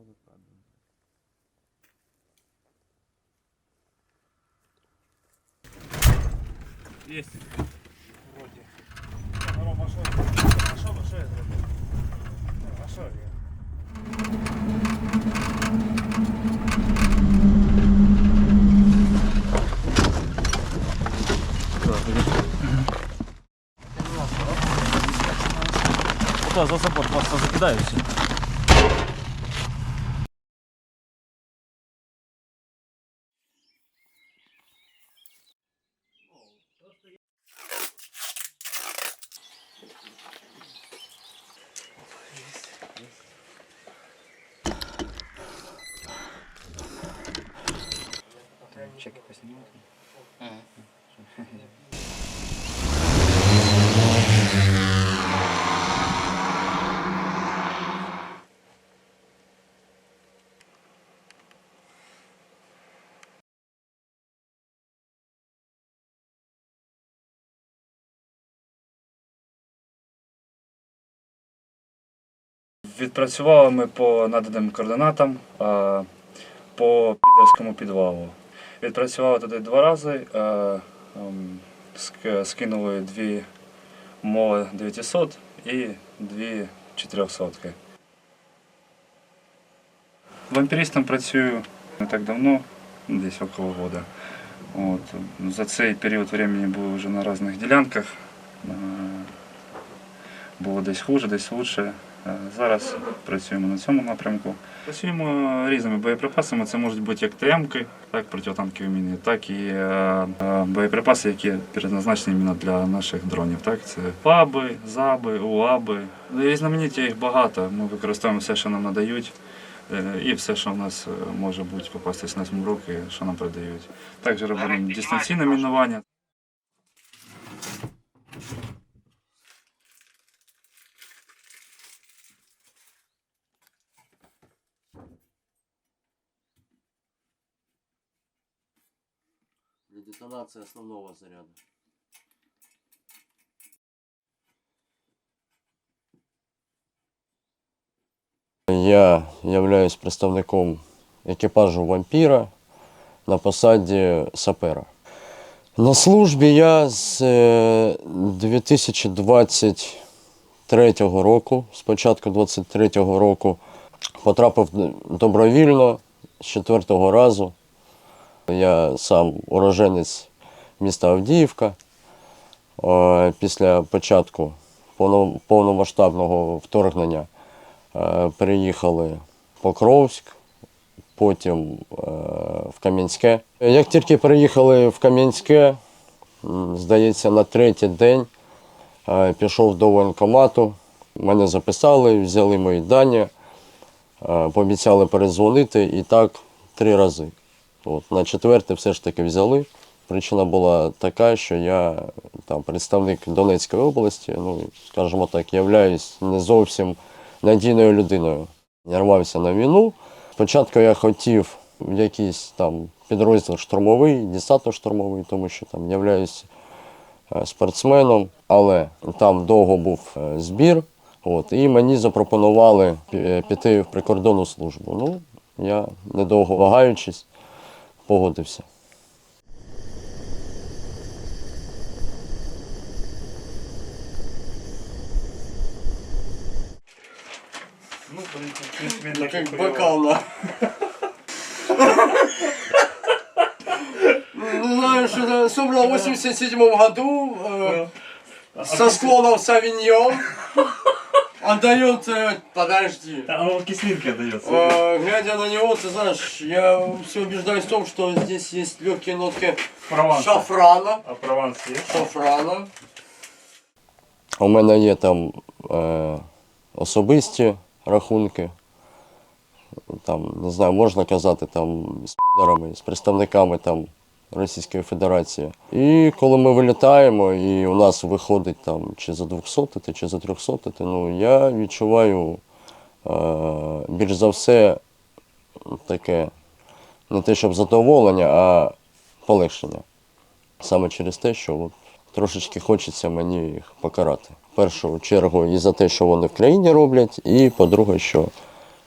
Воду падає. Есть. Вроде. А, Рома, що? А що, що я зробив? А що я? Да, за собой просто закидаю все. Відпрацювали ми по наданим координатам по підерському підвалу. Відпрацювали туди два рази, а, ем, ск- скинули дві моли 900 і дві 400. Вампіристом працюю не так давно, десь около года. От. За цей період времени був вже на різних ділянках. Е, Було десь хуже, десь лучше. Е, Зараз працюємо на цьому напрямку. Працюємо різними боєприпасами. Це можуть бути як ТМ-ки, так протитанкові міни, так і е, е, боєприпаси, які передназначені іменно для наших дронів. Так, це ФАБи, ЗАБи, УАБи. Різноманіття їх багато. Ми використовуємо все, що нам надають. е, І все, що в нас може бути попастись на руки, що нам передають. Також робимо дистанційне мінування. Для детонации основного заряда. Я являюсь представником екіпажу вампіра на посаді сапера. На службі я з е, 2023 року, з початку 2023 року, потрапив добровільно з четвертого разу. Я сам уроженець міста Авдіївка. Е, Після початку повномасштабного вторгнення е, переїхали в Покровськ, потім е, в Кам'янське. Як тільки переїхали в Кам'янське, здається, на третій день пішов до воєнкомату, мене записали, взяли мої дані, пообіцяли перезвонити і так три рази. От, на четверте все ж таки взяли. Причина була така, що я там представник Донецької області, ну скажімо так, являюсь не зовсім надійною людиною. Я рвався на війну. Спочатку я хотів в якийсь там підрозділ штурмовий, десантно-штурмовий, тому що там являюсь е, спортсменом, але там довго був е, збір. От, і мені запропонували піти в прикордонну службу. Ну, я недовго вагаючись, погодився. Ну, в принципе, не так на... Ну, знаю, что собрал в 87 году э, со склонов Савиньон. Отдает, э, подожди. А он кислинки дается. Э, глядя на него, ты знаешь, я все убеждаюсь в том, что здесь есть легкие нотки Прованс. шафрана. А прованс есть? Шафрана. У мене є там е, особисті рахунки. Там, не знаю, можна казати, там з підарами, з представниками там Російської Федерації. І коли ми вилітаємо, і у нас виходить там чи за 200, чи за 300, ну я відчуваю е, більш за все таке не те, щоб задоволення, а полегшення. Саме через те, що от, трошечки хочеться мені їх покарати. В першу чергу і за те, що вони в країні роблять, і по-друге, що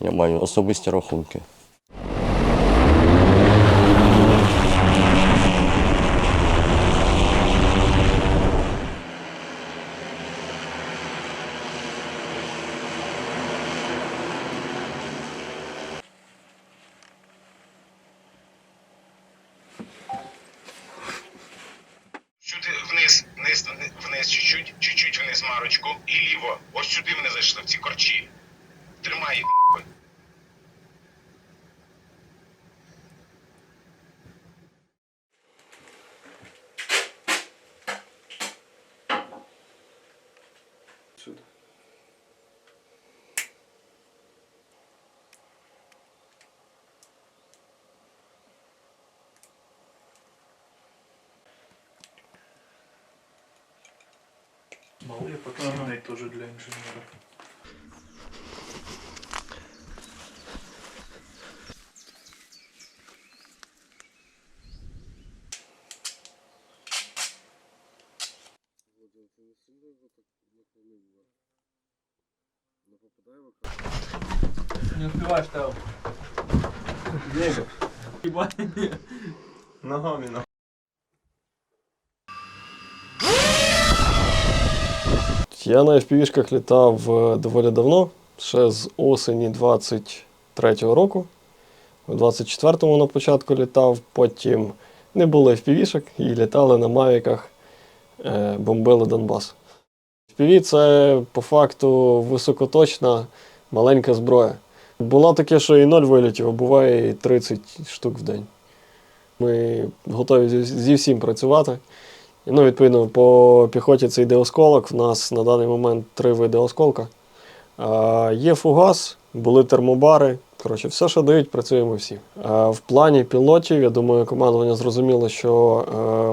Я маю особисті рахунки. Марочку і ліво. Ось сюди вони зайшли, в ці корчі. Тримай їх. нахуй. Малий потрібний теж для інженера. Не успеваешь там. Ебать. Ногами на. Я на FPV-шках літав е, доволі давно, ще з осені 23-го року. У 24-му на початку літав, потім не було FPV-шок і літали на мавіках, е, бомбили Донбас. FPV це по факту високоточна маленька зброя. Було таке, що і 0 вилітів, а буває і 30 штук в день. Ми готові зі всім працювати. Ну, відповідно, по піхоті це йде осколок. В нас на даний момент три види осколка. А, є фугас, були термобари. Коротше, все, що дають, працюємо всі. А, в плані пілотів, я думаю, командування зрозуміло, що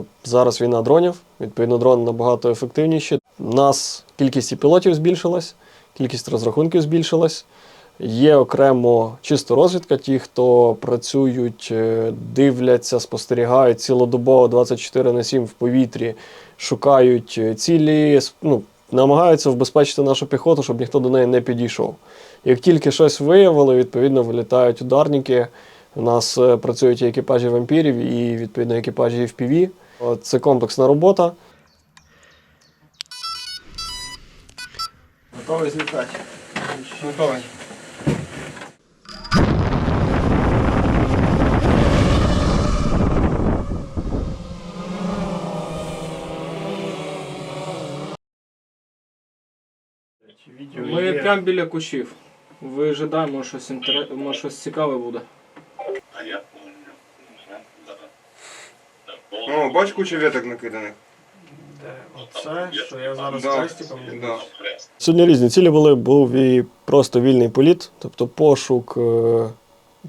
е, зараз війна дронів. Відповідно, дрони набагато ефективніші. У нас кількість і пілотів збільшилась, кількість розрахунків збільшилась. Є окремо чисто розвідка, ті, хто працюють, е, дивляться, спостерігають цілодобово 24 на 7 в повітрі, шукають е, цілі, ну, намагаються вбезпечити нашу піхоту, щоб ніхто до неї не підійшов. Як тільки щось виявили, відповідно вилітають ударники. У нас е, працюють і екіпажі вампірів, і відповідно екіпажі FPV. Це комплексна робота. Готовый злетать. Готовый. Ми прямо біля кущів. Вижидаємо, може щось, інтерес... може щось цікаве буде. О, бач кучу веток накиданих. Оце, що я зараз Да, да. Сьогодні різні цілі були. Був і просто вільний політ, тобто пошук е,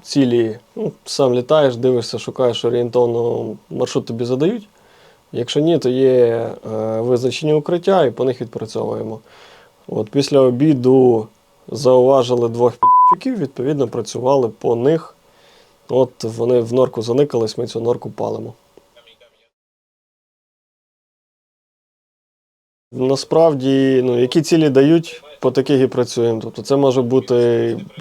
цілі. Ну, сам літаєш, дивишся, шукаєш орієнтовно маршрут тобі задають. Якщо ні, то є е, визначені укриття і по них відпрацьовуємо. От після обіду зауважили двох підчуків, відповідно, працювали по них. От вони в норку заникались, ми цю норку палимо. Насправді, ну, які цілі дають, по таких і працюємо. Тобто це може бути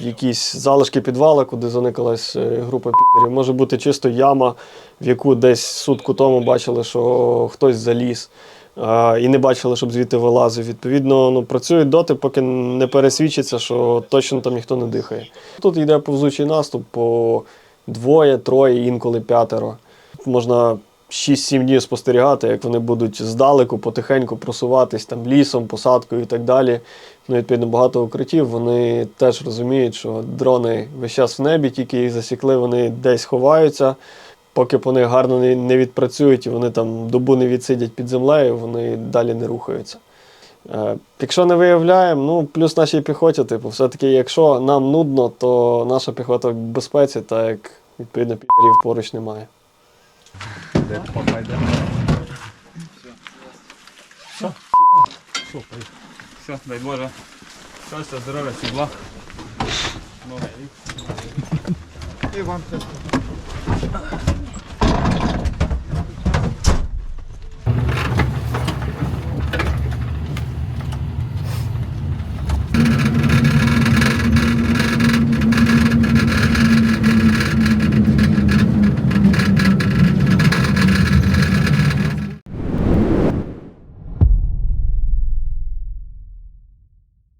якісь залишки підвала, куди заникалась е, група підерів, може бути чисто яма, в яку десь сутку тому бачили, що хтось заліз. І не бачили, щоб звідти вилазив. Відповідно, ну, працюють доти, поки не пересвідчиться, що точно там ніхто не дихає. Тут йде повзучий наступ по двоє, троє, інколи п'ятеро. Можна 6-7 днів спостерігати, як вони будуть здалеку, потихеньку просуватись там лісом, посадкою і так далі. Ну, відповідно, багато укриттів. Вони теж розуміють, що дрони весь час в небі, тільки їх засікли, вони десь ховаються. Поки по них гарно не, не відпрацюють і вони там добу не відсидять під землею, вони далі не рухаються. Е, Якщо не виявляємо, ну плюс нашій піхоті, типу, все-таки, якщо нам нудно, то наша піхота в безпеці, так як відповідно підерів поруч немає. Все, дай Боже. Щастя, здоров'я, всіх благ. І вам теж. あっ。